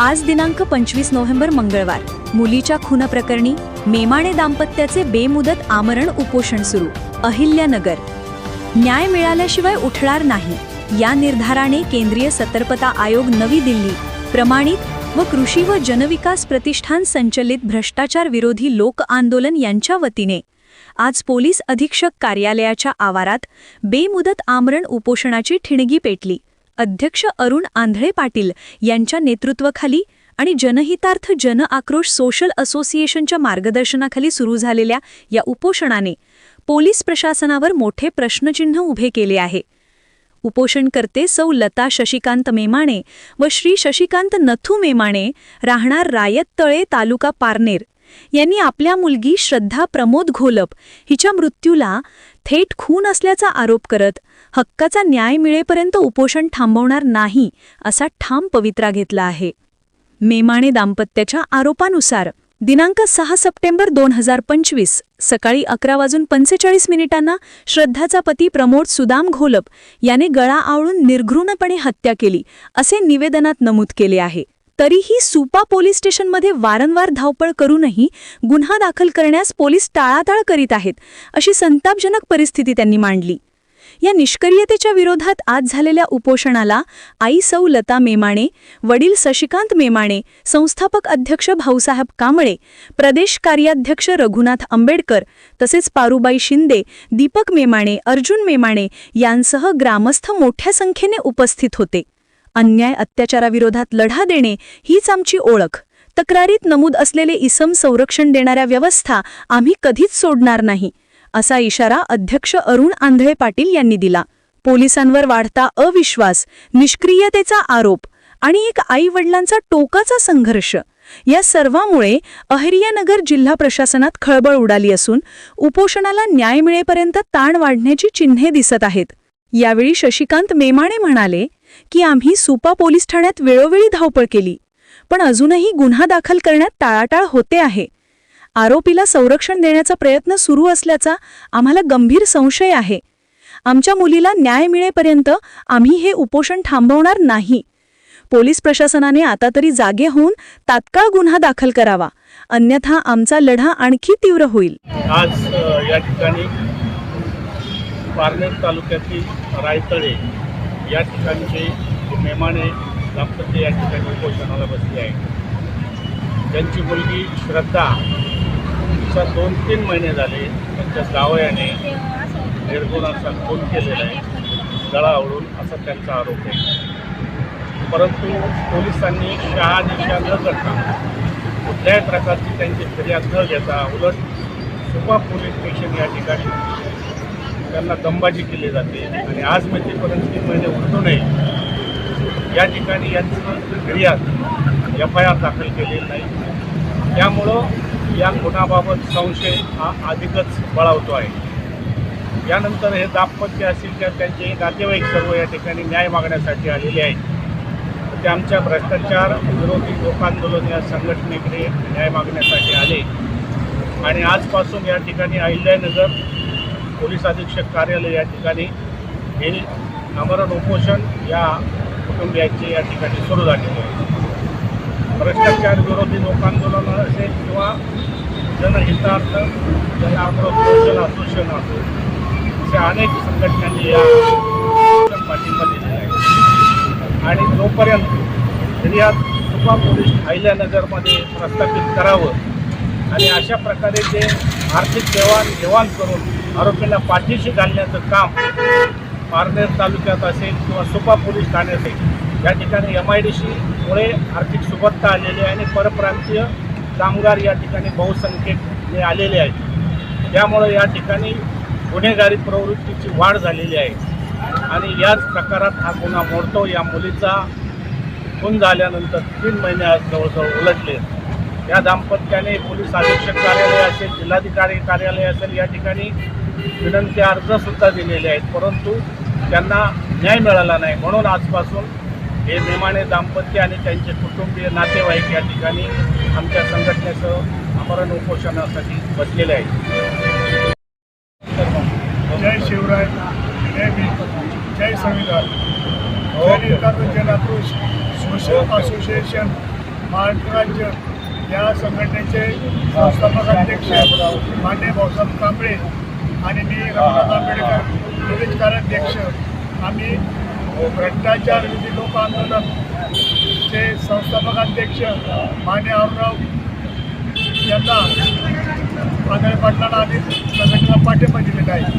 आज दिनांक पंचवीस नोव्हेंबर मंगळवार. मुलीच्या खूनप्रकरणी मेमाणे दाम्पत्याचे बेमुदत आमरण उपोषण सुरू. अहिल्यानगर. न्याय मिळाल्याशिवाय उठणार नाही. या निर्धाराने केंद्रीय सतर्कता आयोग नवी दिल्ली प्रमाणित व कृषी व जनविकास प्रतिष्ठान संचलित भ्रष्टाचार विरोधी लोक आंदोलन यांच्या वतीने आज पोलीस अधीक्षक कार्यालयाच्या आवारात बेमुदत आमरण उपोषणाची ठिणगी पेटली. अध्यक्ष अरुण आंधळे पाटील यांच्या नेतृत्वाखाली आणि जनहितार्थ जन आक्रोश सोशल असोसिएशनच्या मार्गदर्शनाखाली सुरू झालेल्या या उपोषणाने पोलीस प्रशासनावर मोठे प्रश्नचिन्ह उभे केले आहे. उपोषणकर्ते सौ लता शशिकांत मेमाणे व श्री शशिकांत नथू मेमाणे राहणार रायत तळे तालुका पारनेर. यांनी आपल्या मुलगी श्रद्धा प्रमोद घोलप हिच्या मृत्यूला थेट खून असल्याचा आरोप करत हक्काचा न्याय मिळेपर्यंत उपोषण थांबवणार नाही असा ठाम पवित्रा घेतला आहे. मेमाणे दाम्पत्याच्या आरोपानुसार दिनांक सहा सप्टेंबर दोन हजार पंचवीस सकाळी अकरा वाजून पंचेचाळीस मिनिटांना श्रद्धाचा पती प्रमोद सुदाम घोलप याने गळा आवळून निर्घृणपणे हत्या केली असे निवेदनात नमूद केले आहे. तरीही सुपा पोलीस स्टेशनमध्ये वारंवार धावपळ करूनही गुन्हा दाखल करण्यास पोलीस टाळाटाळ करीत आहेत अशी संतापजनक परिस्थिती त्यांनी मांडली. या निष्क्रियतेच्या विरोधात आज झालेल्या उपोषणाला आई सौ लता मेमाणे वडील शशिकांत मेमाणे संस्थापक अध्यक्ष भाऊसाहेब कांबळे प्रदेश कार्याध्यक्ष रघुनाथ आंबेडकर तसेच पारुबाई शिंदे दीपक मेमाणे अर्जुन मेमाणे यांसह ग्रामस्थ मोठ्या संख्येने उपस्थित होते. अन्याय अत्याचाराविरोधात लढा देणे हीच आमची ओळख. तक्रारीत नमूद असलेले इसम संरक्षण देणाऱ्या व्यवस्था आम्ही कधीच सोडणार नाही. असा इशारा अध्यक्ष अरुण आंधळे पाटील यांनी दिला. पोलिसांवर वाढता अविश्वास निष्क्रियतेचा आरोप आणि एक आई वडिलांचा टोकाचा संघर्ष या सर्वामुळे अहिर्यानगर जिल्हा प्रशासनात खळबळ उडाली असून उपोषणाला न्याय मिळेपर्यंत ताण वाढण्याची चिन्हे दिसत आहेत. यावेळी शशिकांत मेमाणे म्हणाले की आम्ही सुपा पोलीस ठाण्यात वेळोवेळी धावपळ केली पण अजूनही गुन्हा दाखल करण्यात टाळाटाळ होते आहे. आरोपीला संरक्षण देण्याचा प्रयत्न सुरू असल्याचा आम्हाला गंभीर संशय आहे. आमच्या मुलीला न्याय मिळेपर्यंत आम्ही हे उपोषण थांबवणार नाही. पोलीस प्रशासनाने आता तरी जागे होऊन तात्काळ गुन्हा दाखल करावा. अन्यथा आमचा लढा आणखी तीव्र होईल. आज या ठिकाणी पारनेर तालुक्यातील रायतळे या ठिकाणचे मेमाने दाम्पत्य या ठिकाणी उपोषणाला बसले आहे त्यांची मुलगी श्रद्धा. तिचा दोन तीन महिने झाले त्यांच्या जावयाने निर्गुण असा खून केलेला आहे. गळा आवडून असा त्यांचा आरोप आहे. परंतु पोलिसांनी शहानिशा न करता कुठल्याही प्रकारची त्यांची फिर्याद न घेता उलट सुपा पोलीस स्टेशन या ठिकाणी त्यांना दंबाजी केली जाते आणि आज मितीपर्यंत तीन महिने उलटू नये या ठिकाणी यांचं फिर्याद एफ आय आर दाखल केलेली नाही. त्यामुळं या गुन्हाबाबत संशय हा अधिकच बळावतो आहे. यानंतर हे दाम्पत्य असतील किंवा त्यांचे नातेवाईक सर्व या ठिकाणी न्याय मागण्यासाठी आलेले आहेत. ते आमच्या भ्रष्टाचार विरोधी लोकांदोलन या संघटनेकडे न्याय मागण्यासाठी आले. आणि आजपासून या ठिकाणी अहिल्यानगर पोलीस अधीक्षक कार्यालय या ठिकाणी हे आमरण उपोषण या कुटुंबियांचे या ठिकाणी सुरू झालेले आहे. भ्रष्टाचार विरोधी लोकांदोलन असेल किंवा जनहितार्थ जन आक्रोश सोशल असो अशा अनेक संघटनांनी या पाठिंबा दिलेला आहे. आणि जोपर्यंत फिर्याद सुपा पोलीस अहिल्यानगरमध्ये प्रस्थापित करावं आणि अशा प्रकारे ते आर्थिक देवाणघेवाण करून आरोपींना पाठीशी घालण्याचं काम पारनेर तालुक्यात असेल किंवा सुपा पोलीस ठाणे असेल या ठिकाणी एम आय डी मुळे आर्थिक सुबत्ता आलेली आहे आणि परप्रांतीय कामगार या ठिकाणी बहुसंख्येने आलेले आहेत. त्यामुळे या ठिकाणी गुन्हेगारी प्रवृत्तीची वाढ झालेली आहे. आणि याच प्रकारात हा गुन्हा मोडतो. या मुलीचा खून झाल्यानंतर तीन महिने आज जवळजवळ उलटले. या दाम्पत्याने पोलीस अधीक्षक कार्यालय असेल जिल्हाधिकारी कार्यालय असेल या ठिकाणी विनंती अर्जसुद्धा दिलेले आहेत. परंतु त्यांना न्याय मिळाला नाही. म्हणून आजपासून हे मेमाणे दाम्पत्य आणि त्यांचे कुटुंबीय नातेवाईक या ठिकाणी आमच्या संघटनेचं आमरण उपोषणासाठी बसलेले आहे जय शिवराय जय जय संविधान. जय सोशल असोसिएशन महाराष्ट्र राज्य. या संघटनेचे संस्थापक अध्यक्ष मान्य भाऊसाहेब कांबळे आणि मी रमणाथ आंबेडकर प्रदेश कार्याध्यक्ष. आम्ही भ्रष्टाचार विरोधी लोक आंदोलनचे संस्थापक अध्यक्ष माने आमराव यांना आंधळे पाटलांना आम्ही संघटना पाठिंबा दिलेला आहे.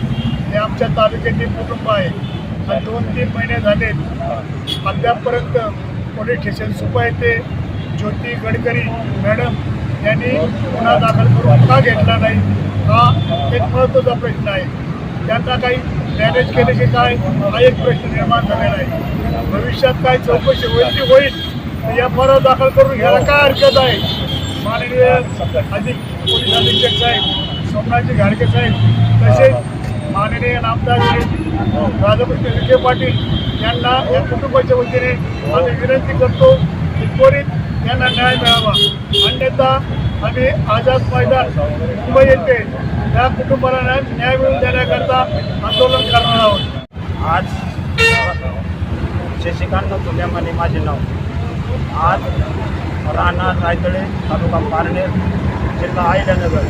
हे आमच्या तालुक्यातील कुटुंब आहे. आणि दोन तीन महिने झाले अद्यापपर्यंत पोलीस स्टेशन सुपा येथे ज्योती गडकरी मॅडम यांनी गुन्हा दाखल करून का घेतला नाही? हा एक महत्त्वाचा प्रश्न आहे. त्यांना काही मॅनेज केले की काय? हा एक प्रश्न निर्माण झालेला आहे. भविष्यात काय चौकशी होईल ती होईल तर या परवा दाखल करून घ्यायला काय हरकत आहे? माननीय अधिक पोलीस अधीक्षक साहेब सोमनाथजी घाडके साहेब तसेच माननीय नामदार राधाकृष्ण विखे पाटील यांना या कुटुंबाच्या वतीने आम्ही विनंती करतो की त्वरित यांना न्याय मिळावा. अन्यथा आम्ही आझाद मैदान मुंबई येथे या कुटुंबाला न्याय मिळवून देण्याकरता आंदोलन करणार आहोत. आज शशिकांत तुल्यामाने माझे नाव. आज राणा रायतळे तालुका पारनेर जिल्हा आयल्यानगर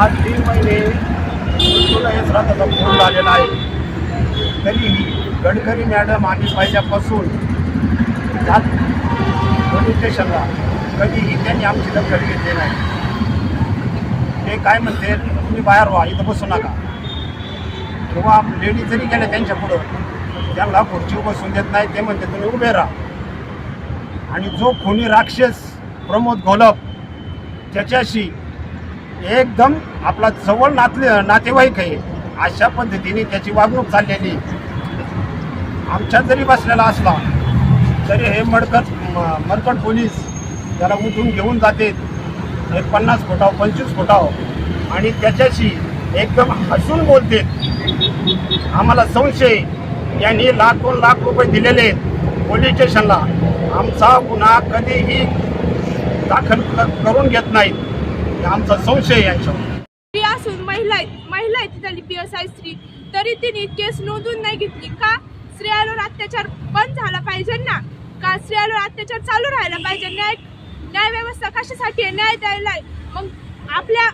आज तीन महिने मृत्यूला हे श्राद्धाचा फोन झालेला आहे. तरीही गडकरी मॅडम आम्ही पहिल्यापासून त्यात पोलीस स्टेशनला कधीही त्यांनी आमची दखल घेतली नाही. ते काय म्हणते तुम्ही बाहेर व्हा इथं बसू नका. किंवा लेडीज जरी गेल्या त्यांच्या पुढं त्यांना खुर्ची बसून देत नाही ते म्हणते तुम्ही उभे राहा. आणि जो खुनी राक्षस प्रमोद घोलप त्याच्याशी एकदम आपला जवळ नातले नातेवाईक आहे अशा पद्धतीने त्याची वागणूक चाललेली. आमच्यात जरी बसलेला असला तरी हे मडकट म- मरकट पोलीस त्याला उठून घेऊन जाते. एक पन्नास फुटाव पंचवीस फुटाव. आणि त्याच्याशी एकदम हसून बोलते. आम्हाला संशय. यांनी लाख दोन लाख रुपये दिलेले आहेत पोलीस स्टेशनला. आमचा गुन्हा कधीही दाखल करून घेत नाहीत आमचा संशय यांच्यावर. असून महिला आहे महिला आहे झाली पी एस आय स्त्री. तरी तिने केस नोंदून नाही घेतली का? स्त्रियांवर अत्याचार बंद झाला पाहिजे ना? का स्त्रियांवर अत्याचार चालू राहायला पाहिजे? न्याय न्याय व्यवस्था कशासाठी आहे? न्याय द्यायला आहे. मग आपल्या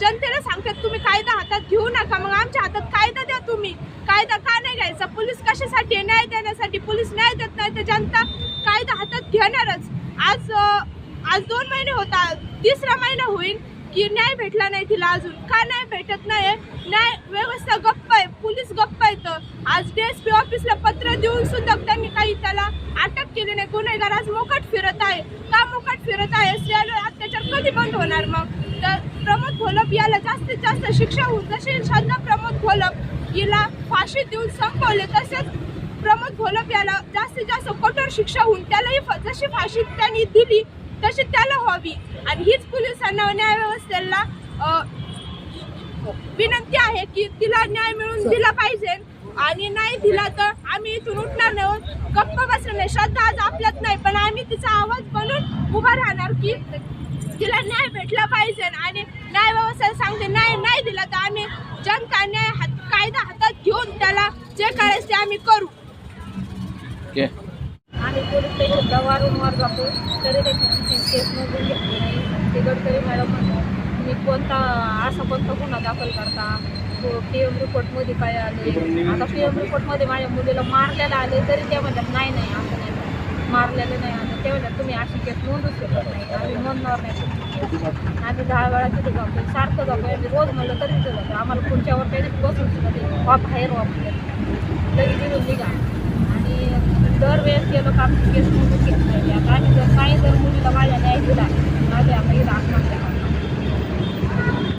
जनतेला सांगतात तुम्ही कायदा हातात घेऊ नका. मग आमच्या हातात कायदा द्या तुम्ही. कायदा का नाही घ्यायचा? पोलीस कशासाठी आहे? न्याय देण्यासाठी पोलीस न्याय देत नाही तर जनता कायदा हातात घेणारच. आज आज दोन महिने होता तिसरा महिना होईल. की न्याय भेटला नाही तिला अजून. का नाही भेटत नाही न्याय व्यवस्था गप्प आहे. पोलीस गप्प आहेत. आज डीएसपी ऑफिसला पत्र देऊन सुद्धा त्यांनी काही त्याला अटक केली नाही. गुन्हेगार आज मोकट फिरत आहे. का मोकट फिरत आहे? स्त्रियांवर अत्याचार कधी बंद होणार मग? तर प्रमोद घोलप याला जास्तीत जास्त शिक्षा होऊन जशी श्रद्धा प्रमोद घोलप हिला फाशी देऊन संपवले तसेच प्रमोद घोलप याला जास्तीत जास्त कठोर शिक्षा होऊन त्यालाही फ- जशी फाशी त्यांनी दिली तशी त्याला व्हावी? आणि हीच पोलिसांना न्याय व्यवस्थेला अ, विनंती आहे की तिला न्याय मिळून दिला पाहिजे. आणि नाही दिला तर आम्ही इथून उठणार नाही गप्प बसणार नाही. श्रद्धा आज आपल्यात नाही पण आम्ही तिचा आवाज बनून उभा राहणार की तिला न्याय भेटला पाहिजे. आणि न्याय व्यवस्थेला सांगते न्याय नाही दिला तर आम्ही जनता न्याय हात कायदा हातात घेऊन त्याला जे करायचं ते आम्ही करू. पोलीस वारंवार जातो तरी त्याची केस नोंदून घेतली नाही. ते गडकरी मॅडम म्हणतात तुम्ही कोणता असा कोणता गुन्हा दाखल करता? पी एम रिपोर्टमध्ये काय आले आता पी एम रिपोर्टमध्ये माझ्या मुलीला मारलेलं आले तरी त्या म्हणतात नाही नाही असं नाही. मारलेलं नाही आलं. ते म्हणतात तुम्ही अशी केस नोंदूच शकत नाही. आम्ही नोंदणार नाही. आम्ही दहा वेळा तिथे जातो सारखं जातो आम्ही रोज म्हणलं तरी तिथे जातो आम्हाला पुढच्यावर काही बसून सुद्धा ते वा बाहेर वापरले तरी निघून निघा. आणि दरवेळेस गेलो का आमची केस नोंदून घेत नाही आता आम्ही जर नाही जर मुलीला माझ्या न्याय दिला माझ्या आता इथं आत्महत्या करा